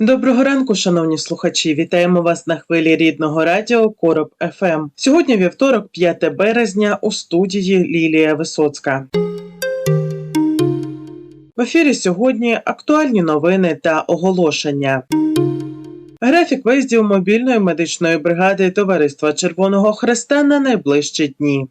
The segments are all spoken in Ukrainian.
Доброго ранку, шановні слухачі. Вітаємо вас на хвилі рідного радіо Короб ФМ. Сьогодні вівторок, 5 березня, у студії Лілія Висоцька. В ефірі сьогодні актуальні новини та оголошення. Графік виїздів мобільної медичної бригади Товариства Червоного Хреста на найближчі дні.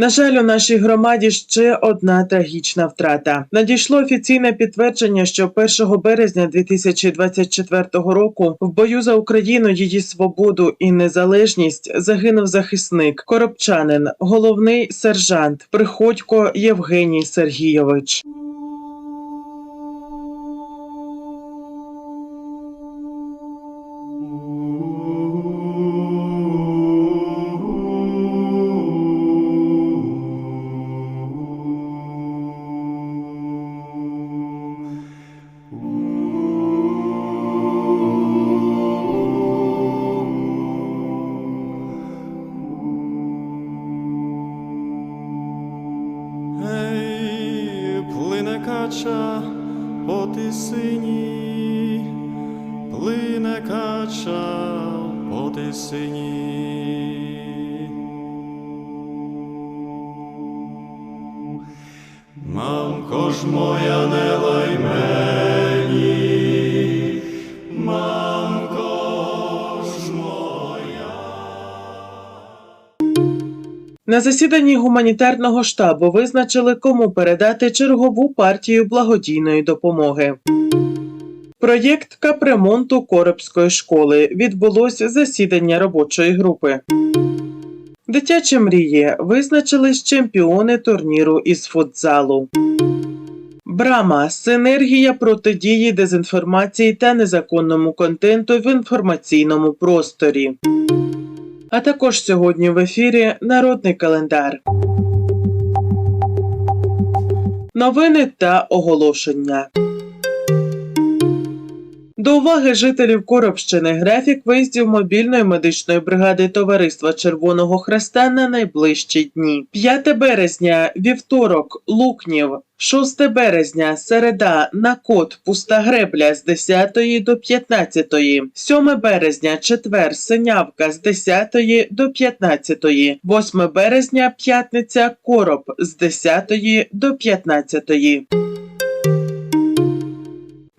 На жаль, у нашій громаді ще одна трагічна втрата. Надійшло офіційне підтвердження, що 1 березня 2024 року в бою за Україну, її свободу і незалежність загинув захисник, коробчанин, головний сержант Приходько Євгеній Сергійович. Мамко ж моя не лай мені, мамко ж моя. На засіданні гуманітарного штабу визначили, кому передати чергову партію благодійної допомоги. Проєкт капремонту Коробської школи відбулось засідання робочої групи. Дитячі мрії визначились чемпіони турніру із футзалу. Брама синергія протидії дезінформації та незаконному контенту в інформаційному просторі. А також сьогодні в ефірі Народний календар. Новини та оголошення. До уваги жителів Коробщини графік виїздів мобільної медичної бригади Товариства Червоного Хреста на найближчі дні. 5 березня вівторок Лукнів. 6 березня середа на код Пуста Гребля з 10 до 15, 7 березня четвер Синявка з 10 до 15, 8 березня п'ятниця Короб з 10 до 15.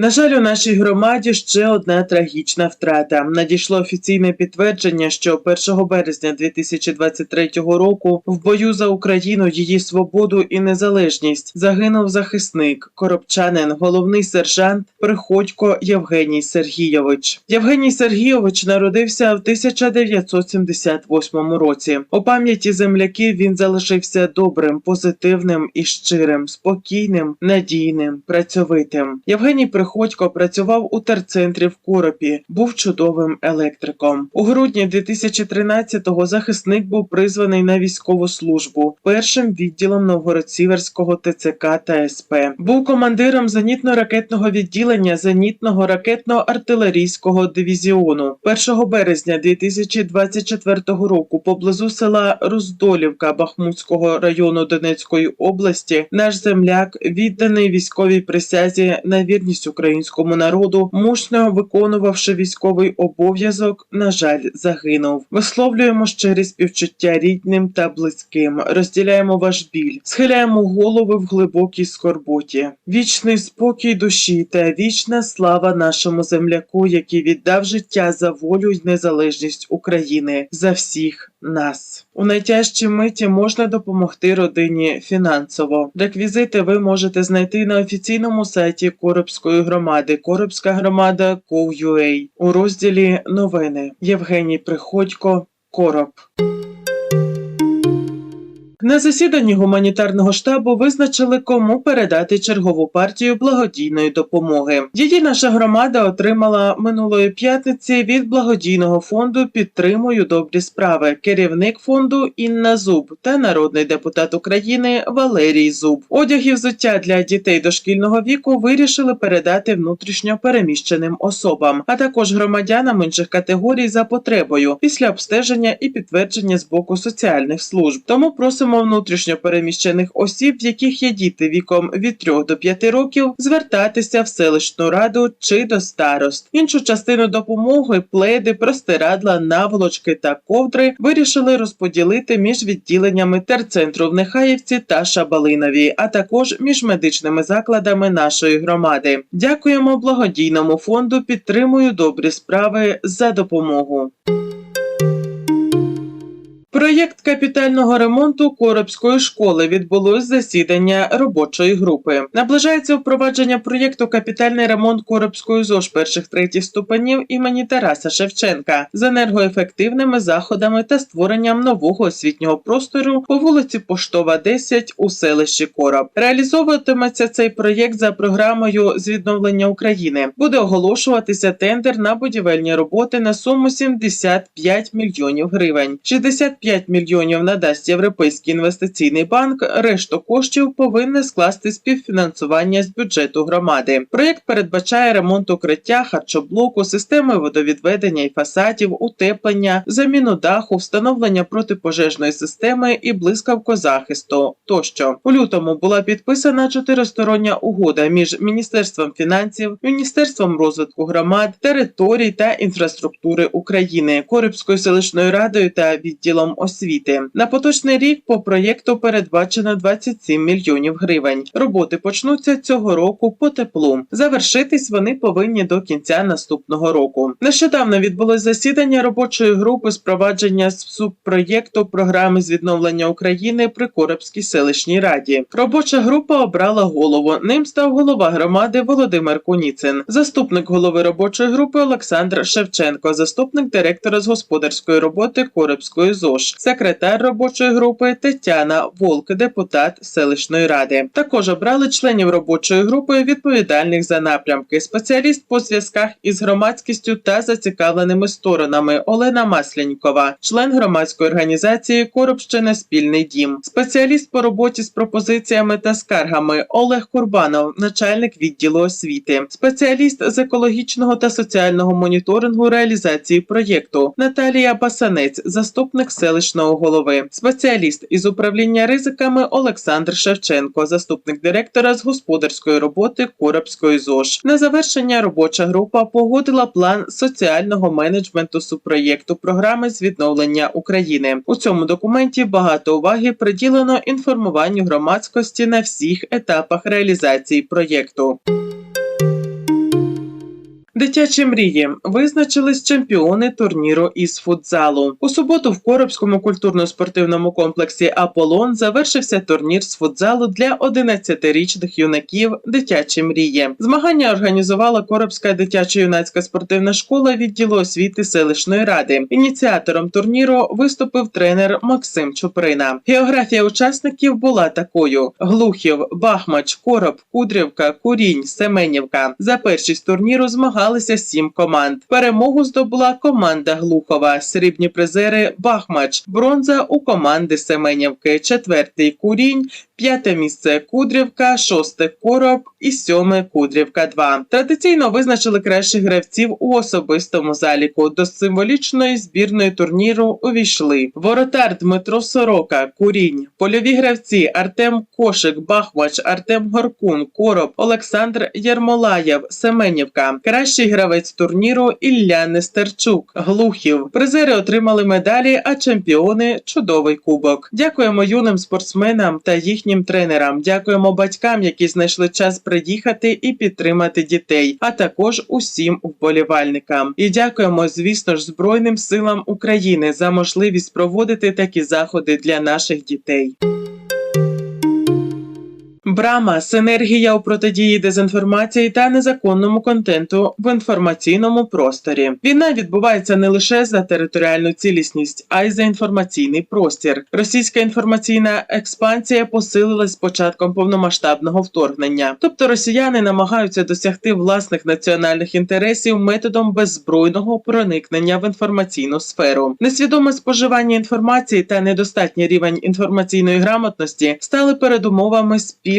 На жаль, у нашій громаді ще одна трагічна втрата. Надійшло офіційне підтвердження, що 1 березня 2023 року в бою за Україну, її свободу і незалежність загинув захисник, коробчанин, головний сержант Приходько Євгеній Сергійович. Євгеній Сергійович народився в 1978 році. У пам'яті земляків він залишився добрим, позитивним і щирим, спокійним, надійним, працьовитим. Євгеній Приходько працював у терцентрі в Коропі, був чудовим електриком. У грудні 2013-го захисник був призваний на військову службу першим відділом Новгород-Сіверського ТЦК та СП. Був командиром зенітно-ракетного відділення зенітного ракетно-артилерійського дивізіону. 1 березня 2024 року поблизу села Роздолівка Бахмутського району Донецької області наш земляк, відданий військовій присязі на вірність українському народу, мужньо виконувавши військовий обов'язок, на жаль, загинув. Висловлюємо щирі співчуття рідним та близьким, розділяємо ваш біль, схиляємо голови в глибокій скорботі. Вічний спокій душі та вічна слава нашому земляку, який віддав життя за волю й незалежність України за всіх нас. У найтяжчій миті можна допомогти родині фінансово. Реквізити ви можете знайти на офіційному сайті Коробської громади Коробська громада Ко.ua у розділі Новини Євгеній Приходько Короб. На засіданні гуманітарного штабу визначили, кому передати чергову партію благодійної допомоги. Її наша громада отримала минулої п'ятниці від благодійного фонду Підтримую добрі справи. Керівник фонду Інна Зуб та народний депутат України Валерій Зуб. Одяг і взуття для дітей дошкільного віку вирішили передати внутрішньо переміщеним особам, а також громадянам інших категорій за потребою після обстеження і підтвердження з боку соціальних служб. Тому просимо внутрішньо переміщених осіб, в яких є діти віком від 3 до 5 років, звертатися в селищну раду чи до старост. Іншу частину допомоги, пледи, простирадла, наволочки та ковдри вирішили розподілити між відділеннями терцентру в Нехаївці та Шабалинові, а також між медичними закладами нашої громади. Дякуємо благодійному фонду. Підтримую добрі справи за допомогу. Проєкт капітального ремонту Коробської школи відбулось засідання робочої групи. Наближається впровадження проєкту капітальний ремонт Коробської ЗОЖ перших третіх ступенів імені Тараса Шевченка з енергоефективними заходами та створенням нового освітнього простору по вулиці Поштова, 10 у селищі Короб. Реалізовуватиметься цей проєкт за програмою з відновлення України. Буде оголошуватися тендер на будівельні роботи на суму 75 мільйонів гривень. 65 мільйонів надасть Європейський інвестиційний банк. Решту коштів повинне скласти співфінансування з бюджету громади. Проєкт передбачає ремонт укриття, харчоблоку, системи водовідведення і фасадів, утеплення, заміну даху, встановлення протипожежної системи і блискавкозахисту тощо. У лютому була підписана чотиристороння угода між Міністерством фінансів, Міністерством розвитку громад, територій та інфраструктури України, Корибською селищною радою та відділом освіти. На поточний рік по проєкту передбачено 27 мільйонів гривень. Роботи почнуться цього року по теплу. Завершитись вони повинні до кінця наступного року. Нещодавно відбулось засідання робочої групи з провадження субпроєкту програми з відновлення України при Коробській селищній раді. Робоча група обрала голову. Ним став голова громади Володимир Куніцин, заступник голови робочої групи Олександр Шевченко, заступник директора з господарської роботи Коробської ЗОЖ, секретар робочої групи Тетяна Волк, депутат селищної ради. Також обрали членів робочої групи відповідальних за напрямки, спеціаліст по зв'язках із громадськістю та зацікавленими сторонами Олена Масленікова, член громадської організації Коробщина Спільний дім, спеціаліст по роботі з пропозиціями та скаргами Олег Курбанов, начальник відділу освіти, спеціаліст з екологічного та соціального моніторингу реалізації проєкту. Наталія Басанець, заступник селищного голови, спеціаліст із управління ризиками Олександр Шевченко, заступник директора з господарської роботи Коробської ЗОЖ. На завершення робоча група погодила план соціального менеджменту субпроєкту програми з відновлення України. У цьому документі багато уваги приділено інформуванню громадськості на всіх етапах реалізації проєкту. Дитячі мрії визначились чемпіони турніру із футзалу. У суботу в Коробському культурно-спортивному комплексі Аполлон завершився турнір з футзалу для 11-річних юнаків Дитячі мрії. Змагання організувала Коробська дитячо-юнацька спортивна школа відділу освіти селищної ради. Ініціатором турніру виступив тренер Максим Чуприна. Географія учасників була такою: Глухів, Бахмач, Короб, Кудрівка, Курінь, Семенівка. За першість турніру змагалися сім команд. Перемогу здобула команда Глухова, срібні призери Бахмач, бронза у команди Семенівки, четвертий Курінь, п'яте місце Кудрівка, шосте Короб і сьоме Кудрівка 2. Традиційно визначили кращих гравців у особистому заліку. До символічної збірної турніру увійшли воротар Дмитро Сорока, Курінь, польові гравці Артем Кошик, Бахмач, Артем Горкун, Короб, Олександр Єрмолаєв, Семенівка. Кращий гравець турніру Ілля Нестерчук, Глухів. Призери отримали медалі, а чемпіони чудовий кубок. Дякуємо юним спортсменам та їхнім тренерам. Дякуємо батькам, які знайшли час приїхати і підтримати дітей, а також усім вболівальникам. І дякуємо, звісно ж, Збройним силам України за можливість проводити такі заходи для наших дітей. Брама синергія у протидії дезінформації та незаконному контенту в інформаційному просторі. Війна відбувається не лише за територіальну цілісність, а й за інформаційний простір. Російська інформаційна експансія посилилась з початком повномасштабного вторгнення. Тобто росіяни намагаються досягти власних національних інтересів методом беззбройного проникнення в інформаційну сферу. Несвідоме споживання інформації та недостатній рівень інформаційної грамотності стали передумовами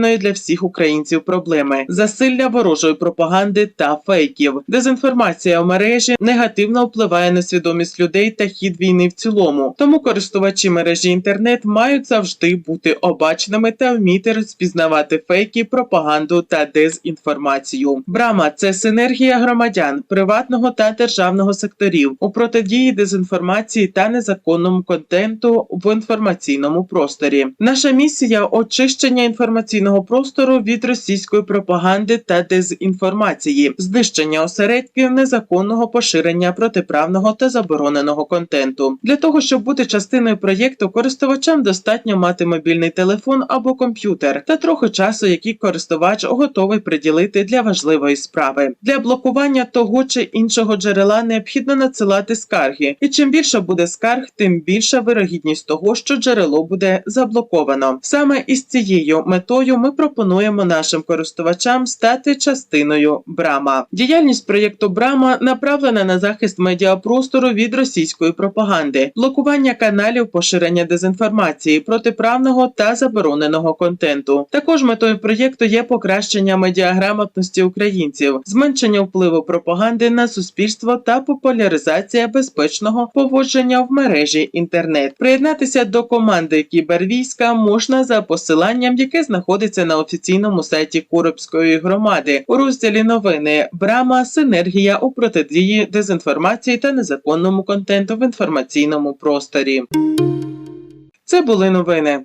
спільної для всіх українців проблеми засилля ворожої пропаганди та фейків. Дезінформація у мережі негативно впливає на свідомість людей та хід війни в цілому. Тому користувачі мережі інтернет мають завжди бути обачними та вміти розпізнавати фейки, пропаганду та дезінформацію. Брама це синергія громадян, приватного та державного секторів у протидії дезінформації та незаконному контенту в інформаційному просторі. Наша місія очищення інформаційного простору від російської пропаганди та дезінформації, знищення осередків незаконного поширення протиправного та забороненого контенту. Для того щоб бути частиною проєкту, користувачам достатньо мати мобільний телефон або комп'ютер та трохи часу, який користувач готовий приділити для важливої справи. Для блокування того чи іншого джерела необхідно надсилати скарги, і чим більше буде скарг, тим більша вирогідність того, що джерело буде заблоковано. Саме із цією метою ми пропонуємо нашим користувачам стати частиною Брама. Діяльність проєкту Брама направлена на захист медіапростору від російської пропаганди, блокування каналів поширення дезінформації, протиправного та забороненого контенту. Також метою проєкту є покращення медіаграмотності українців, зменшення впливу пропаганди на суспільство та популяризація безпечного поводження в мережі інтернет. Приєднатися до команди кібервійська можна за посиланням, яке знаходиться на офіційному сайті Куропської громади у розділі новини Брама Синергія у протидії дезінформації та незаконному контенту в інформаційному просторі. Це були новини.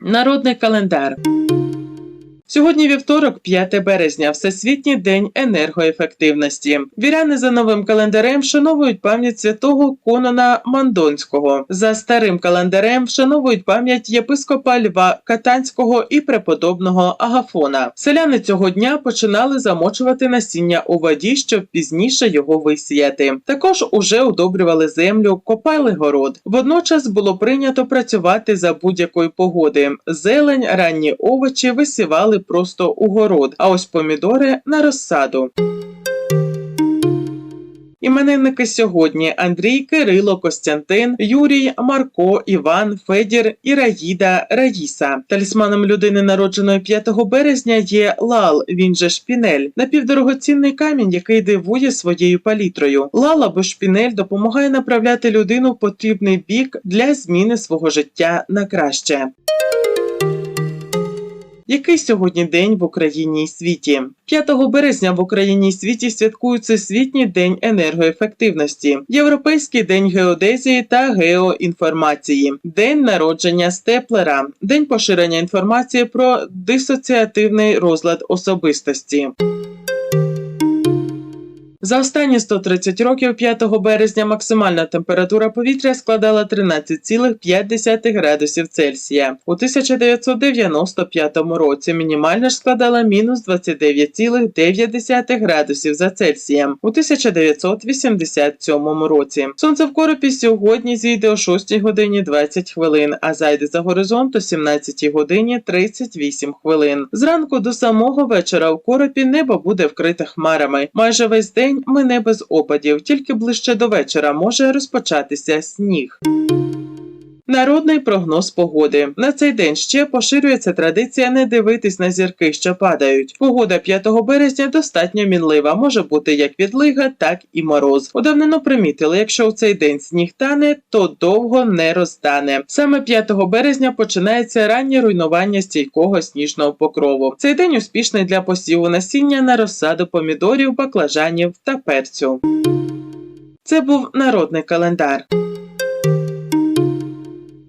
Народний календар. Сьогодні вівторок, 5 березня, Всесвітній день енергоефективності. Віряни за новим календарем вшановують пам'ять святого Конона Мандонського. За старим календарем вшановують пам'ять єпископа Льва Катанського і преподобного Агафона. Селяни цього дня починали замочувати насіння у воді, щоб пізніше його висіяти. Також уже удобрювали землю, копали город. Водночас було прийнято працювати за будь-якої погоди. Зелень, ранні овочі висівали просто у город, а ось помідори на розсаду. Іменинники сьогодні Андрій, Кирило, Костянтин, Юрій, Марко, Іван, Федір, Іраїда, Раїса. Талісманом людини, народженої 5 березня, є лал, він же шпінель, напівдорогоцінний камінь, який дивує своєю палітрою. Лал або шпінель допомагає направляти людину в потрібний бік для зміни свого життя на краще. Який сьогодні день в Україні і світі? 5 березня в Україні і світі святкують Всесвітній день енергоефективності, Європейський день геодезії та геоінформації, День народження степлера, День поширення інформації про дисоціативний розлад особистості. За останні 130 років 5 березня максимальна температура повітря складала 13,5 градусів Цельсія. У 1995 році мінімальна ж складала мінус 29,9 градусів за Цельсієм. У 1987 році. Сонце в коропі сьогодні зійде о 6 годині 20 хвилин, а зайде за горизонт о 17 годині 38 хвилин. Зранку до самого вечора в коропі небо буде вкрите хмарами. Майже весь день мине без опадів, тільки ближче до вечора може розпочатися сніг. Народний прогноз погоди на цей день ще поширюється традиція не дивитись на зірки, що падають. Погода 5 березня достатньо мінлива, може бути як відлига, так і мороз. Удавнено примітили, якщо у цей день сніг тане, то довго не розтане. Саме 5 березня починається раннє руйнування стійкого сніжного покрову. Цей день успішний для посіву насіння на розсаду помідорів, баклажанів та перцю. Це був народний календар.